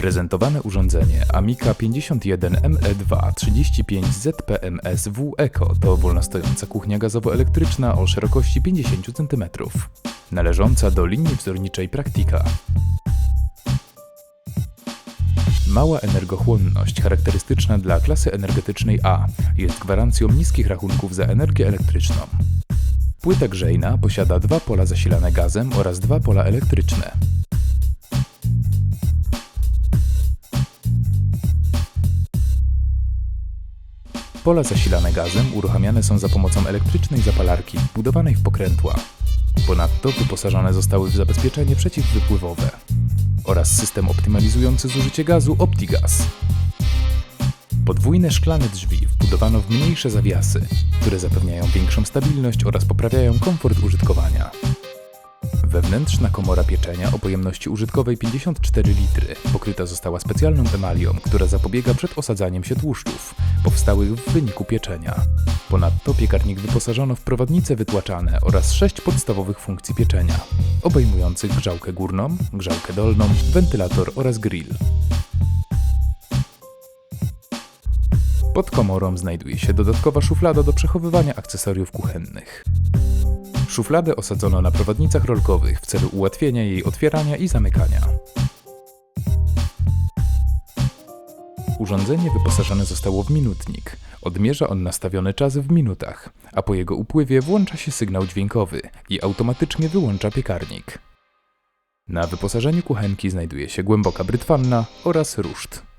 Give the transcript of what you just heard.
Prezentowane urządzenie Amica 51ME2 35ZPMS-W Eco to wolnostojąca kuchnia gazowo-elektryczna o szerokości 50 cm, należąca do linii wzorniczej Praktika. Mała energochłonność charakterystyczna dla klasy energetycznej A jest gwarancją niskich rachunków za energię elektryczną. Płyta grzejna posiada dwa pola zasilane gazem oraz dwa pola elektryczne. Pola zasilane gazem uruchamiane są za pomocą elektrycznej zapalarki wbudowanej w pokrętła. Ponadto wyposażone zostały w zabezpieczenie przeciwwypływowe oraz system optymalizujący zużycie gazu OptiGaz. Podwójne szklane drzwi wbudowano w mniejsze zawiasy, które zapewniają większą stabilność oraz poprawiają komfort użytkowania. Wewnętrzna komora pieczenia o pojemności użytkowej 54 litry pokryta została specjalną emalią, która zapobiega przed osadzaniem się tłuszczów powstałych w wyniku pieczenia. Ponadto piekarnik wyposażono w prowadnice wytłaczane oraz sześć podstawowych funkcji pieczenia, obejmujących grzałkę górną, grzałkę dolną, wentylator oraz grill. Pod komorą znajduje się dodatkowa szuflada do przechowywania akcesoriów kuchennych. Szufladę osadzono na prowadnicach rolkowych w celu ułatwienia jej otwierania i zamykania. Urządzenie wyposażone zostało w minutnik. Odmierza on nastawiony czas w minutach, a po jego upływie włącza się sygnał dźwiękowy i automatycznie wyłącza piekarnik. Na wyposażeniu kuchenki znajduje się głęboka brytwanna oraz ruszt.